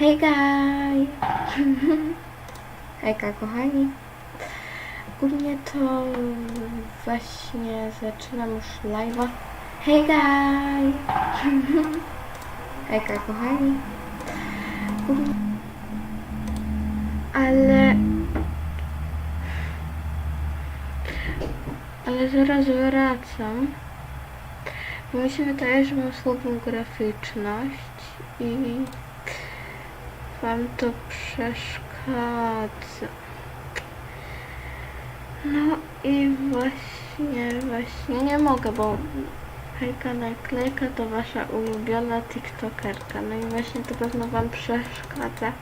Hej gaj! Hejka kochani. Ogólnie to właśnie zaczynam już live'a. Hej gaj! Hejka kochani. Ale... Ale zaraz wracam. Bo mi się wydaje, że mam słabą graficzność i wam to przeszkadza. No i właśnie, właśnie nie mogę, bo Hejka Naklejka to wasza ulubiona tiktokerka. No i właśnie to pewno wam przeszkadza.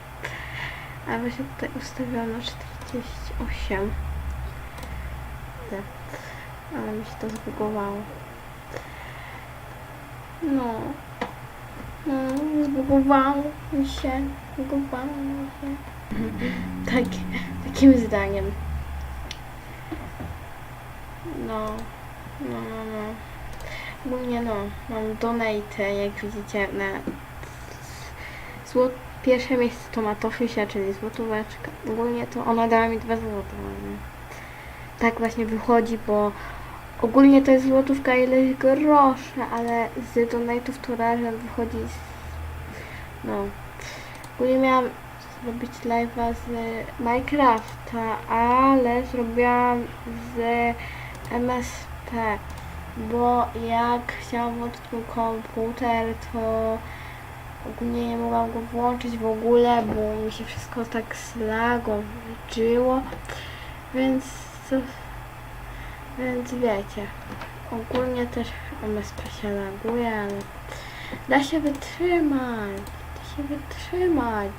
A właśnie tutaj ustawiłam na 48. Tak. Ale mi się to zbugowało. No. No, zbugowało mi się. Tak, takim zdaniem. No. No, no, no. Ogólnie no, mam donate, jak widzicie, na złot... pierwsze miejsce to ma Tofisia, czyli złotóweczka. Ogólnie to ona dała mi dwa złote. ale Tak właśnie wychodzi, bo ogólnie to jest złotówka ileś groszy, ale z donate'ów to razem wychodzi z... no. Ogólnie miałam zrobić live'a z Minecrafta, ale zrobiłam z MSP bo jak chciałam włączyć mój komputer, to ogólnie nie mogłam go włączyć w ogóle, bo mi się wszystko tak slagowało, więc więc wiecie, ogólnie też MSP się laguje, ale da się wytrzymać, się wytrzymać.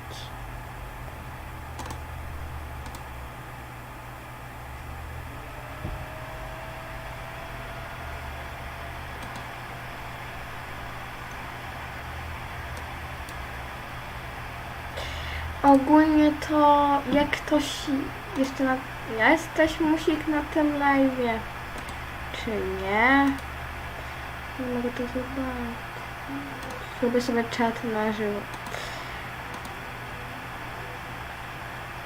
Ogólnie to jak ktoś jeszcze na... Jesteś musik na tym live'ie, czy nie? Nie mogę to zobaczyć. Zrobię sobie czat na żywo.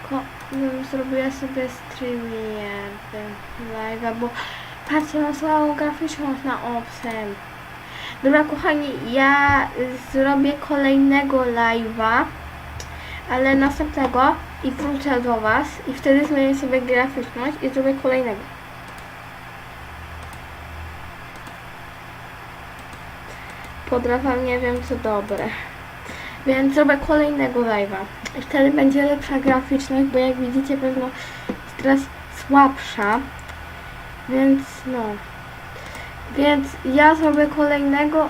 Ko no, zrobię sobie streaming live'a, bo patrzcie, mam słabą graficzność na obsem. Dobra kochani, ja zrobię kolejnego live'a ale następnego i wrócę do Was i wtedy zmienię sobie graficzność i zrobię kolejnego. Podrawam nie wiem co dobre. Więc zrobię kolejnego live'a. Wtedy będzie lepsza graficzność, bo jak widzicie pewno teraz słabsza. Więc no. Więc ja zrobię kolejnego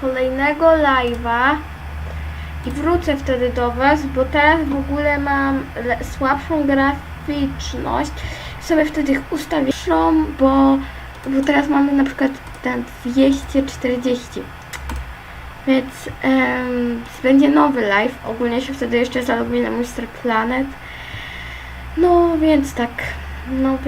kolejnego live'a i wrócę wtedy do Was, bo teraz w ogóle mam słabszą graficzność. Sobie wtedy ich ustawię, bo, bo teraz mamy na przykład ten 240. Więc em, będzie nowy live. Ogólnie się wtedy jeszcze zaloguję na Star Planet. No więc tak. No więc.